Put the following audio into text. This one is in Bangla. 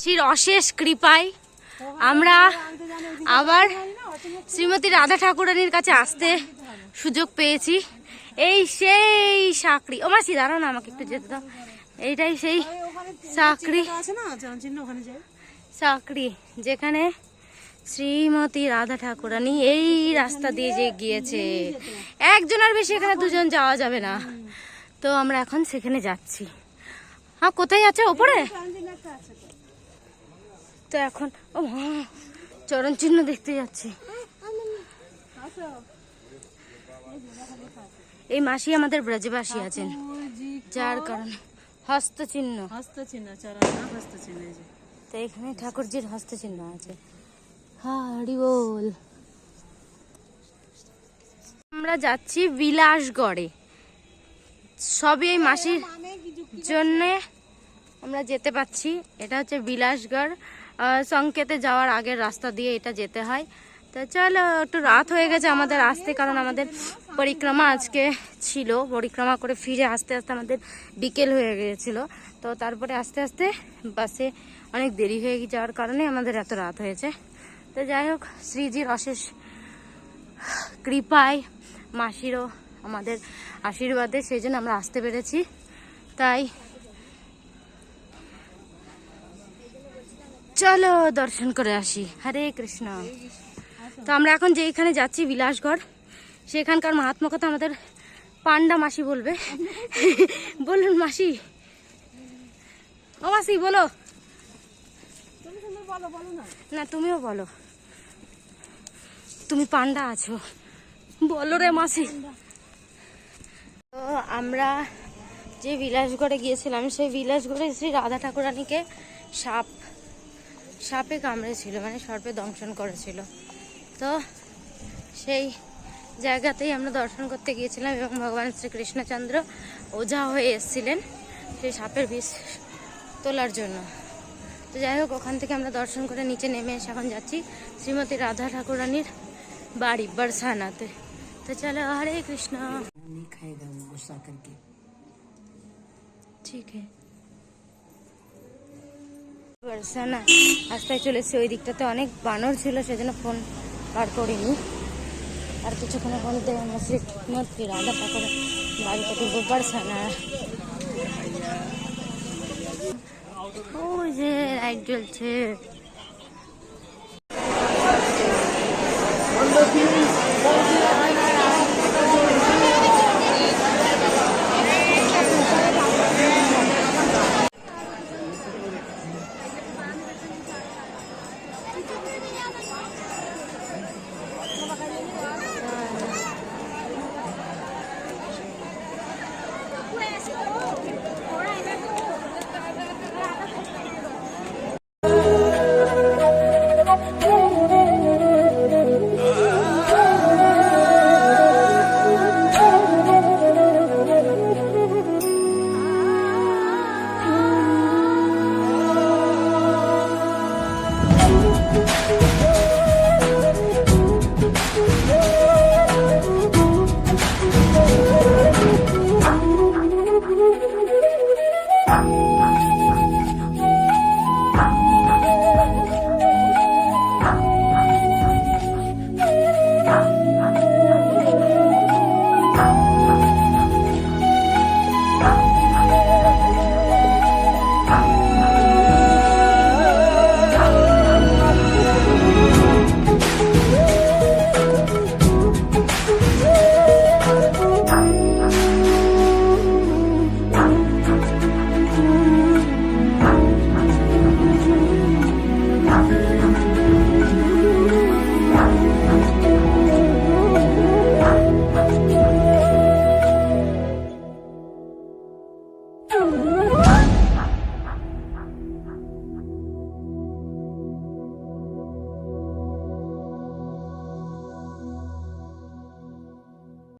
শ্রীর অশেষ কৃপায় আমরা আবার শ্রীমতী রাধা ঠাকুরানীর কাছে আসতে সুযোগ পেয়েছি। এই সেই সাকরি। ও মাসি, দাঁড়াও না, আমাকে একটু যেতে দাও। এইটাই সেই সাকরি। চাকরি যেখানে শ্রীমতী রাধা ঠাকুরানী এই রাস্তা দিয়ে যে গিয়েছে। একজনের বেশি এখানে দুজন যাওয়া যাবে না। তো আমরা এখন সেখানে যাচ্ছি। হ্যাঁ কোথায় আছে? ওপরে? তো এখন ও চরণ চিহ্ন দেখতে যাচ্ছি। এই মাসি আমাদের ব্রজবাসী আছেন যার কারণে হস্তচিহ্ন। হস্ত চিহ্ন চরণ না হস্ত চিহ্ন এই যে। তো এখানে ঠাকুরজির হস্তচিহ্ন আছে। হারি বল। আমরা যাচ্ছি বিলাসগড়ে। সবই এই মাসির জন্যে আমরা যেতে পাচ্ছি এটা হচ্ছে বিলাসগড়। সংকেতে যাওয়ার আগের রাস্তা দিয়ে এটা যেতে হয়। তো চলো, একটু রাত হয়ে গেছে আমাদের আসতে, কারণ আমাদের পরিক্রমা আজকে ছিল। পরিক্রমা করে ফিরে আসতে আসতে আমাদের বিকেল হয়ে গিয়েছিল। তো তারপরে আস্তে আস্তে বাসে অনেক দেরি হয়ে যাওয়ার কারণে আমাদের এত রাত হয়েছে। তো যাই হোক, শ্রীজির অশেষ কৃপায়, মাসিরও আমাদের আশীর্বাদে সেই জন্য আমরা আসতে পেরেছি। তাই চলো দর্শন করে আসি। হরে কৃষ্ণ। তো আমরা এখন যেইখানে যাচ্ছি বিলাসগড়, সেখানকার মহাত্মা কথা আমাদের পান্ডা মাসি বলবে। বলুন মাসি। ও মাসি, বলো। না, তুমিও বলো। তুমি পান্ডা আছো। বলো রে মাসি। তো আমরা যে বিলাসগড়ে গিয়েছিলাম, সেই বিলাসগড়ে শ্রী রাধা ঠাকুরানীকে সাপ সাপে কামড়েছিল মানে সর্পে দংশন করেছিল। তো সেই জায়গাতেই আমরা দর্শন করতে গিয়েছিলাম এবং ভগবান শ্রীকৃষ্ণচন্দ্র ওঝা হয়ে এসেছিলেন সেই সাপের বিষ তোলার জন্য। তো যাই হোক ওখান থেকে আমরা দর্শন করে নিচে নেমে এসে এখন যাচ্ছি শ্রীমতী রাধা ঠাকুরানির বাড়ি বারসানাতে। তো চলো হরে কৃষ্ণ। ঠিক আছে। না। রাস্তায় চলেছি, ওই দিকটাতে অনেক বানর ছিল, সেজন্য ফোন বার করিনি। আর কিছুক্ষণের মধ্যে মসজিদ মধ্যে রাধা ঠাকুর বাড়ি থেকে গোপার সানা ওই যে লাইট জ্বলছে। よろしくお願いします。